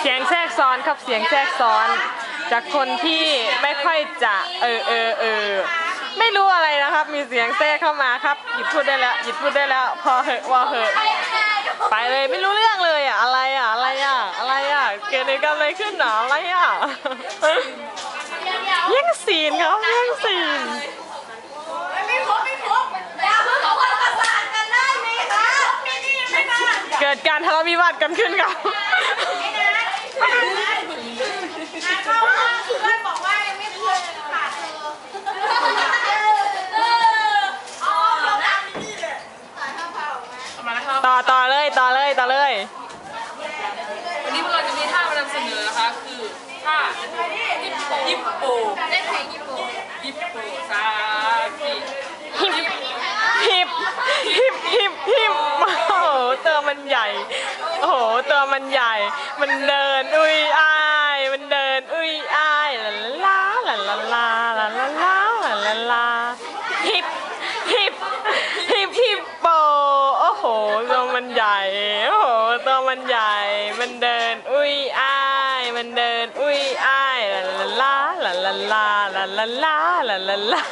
เสียงแทรกซ้อนครับเสียงแทรกซ้อน จากคนที่ไม่ค่อยจะเออเออเออไม่รู้อะไรนะครับ มีเสียงแทรกเข้ามาครับหยิบพูดได้แล้วหยิบพูดได้แล้ว พอเหอะว่าเหอะไปเลยไม่รู้เรื่องเลยอะอะไรอะอะไรอะอะไรอะเกิดอะไรอะไรขึ้นหนออะไรอะย่งซีนเขาแย่งซีนไม่ครบไม่ครบย่าเพิ่งเอาคนประสานกันได้ไหมคะนี่นี่ไม่มาเกิดการทะเลาะวิวาทกันขึ้นครับ ต่อต่อเลยต่อเลยต่อเลยวันนี้พวกเราจะมีท่ามานำเสนอนะคะคือท่ายิปโปได้เพลงญี่ปุ่นยิปโปซากิ ฮิปฮิปฮิปฮิปฮิปโอ้โหตัว มันใหญ่ โอ้โห ตัวมันใหญ่ มันเดิน อุ้ยอ้าย มันเดิน อุ้ยอ้ายลาลาลาลาลาลาลาลาลาลาลาฮิปฮิปฮิปฮิปโป โอ้โห ตัวมันใหญ่ โอ้โห ตัวมันใหญ่ มันเดิน อุ้ยอ้าย มันเดิน อุ้ยอ้ายลาลาลาลาลาลาลาลาลาลา